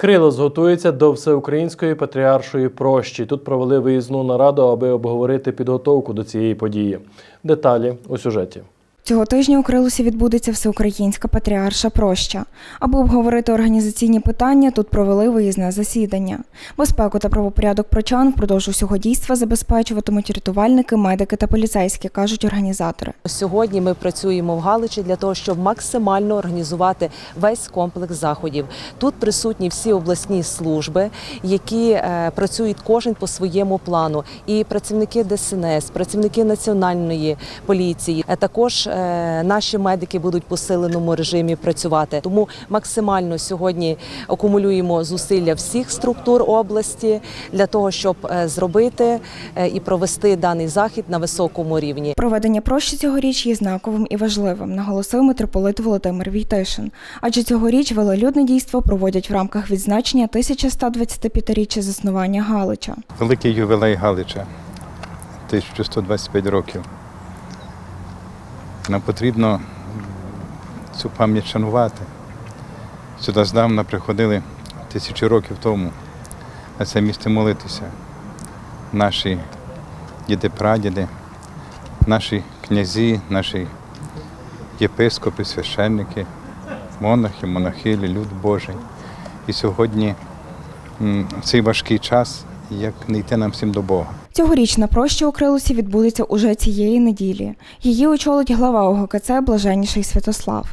Крилос готується до всеукраїнської патріаршої прощі. Тут провели виїзну нараду, аби обговорити підготовку до цієї події. Деталі у сюжеті. Цього тижня у Крилусі відбудеться всеукраїнська патріарша проща. Аби обговорити організаційні питання, тут провели виїзне засідання. Безпеку та правопорядок прочан впродовж усього дійства забезпечуватимуть рятувальники, медики та поліцейські, кажуть організатори. Сьогодні ми працюємо в Галичі для того, щоб максимально організувати весь комплекс заходів. Тут присутні всі обласні служби, які е, працюють кожен по своєму плану. І працівники ДСНС, працівники національної поліції, також е, наші медики будуть в посиленому режимі працювати. Тому максимально сьогодні акумулюємо зусилля всіх структур області для того, щоб е, зробити е, і провести даний захід на високому рівні. Проведення прощі цьогоріч є знаковим і важливим, наголосив митрополит Володимир Війтишин. Адже цьогоріч велолюдне дійство проводять в рамках відзначення 1125-річчя заснування Галича. Великий ювілей Галича 1125 років. Нам потрібно цю пам'ять шанувати. Сюди здавна приходили тисячі років тому на це місце молитися. Наші діди-прадіди, наші князі, наші єпископи, священники, монахи, монахилі, люд Божий. І сьогодні в цей важкий час, як не йти нам всім до Бога. Цьогорічна проща у Крилусі відбудеться уже цієї неділі. Її очолить глава ОГКЦ Блаженніший Святослав.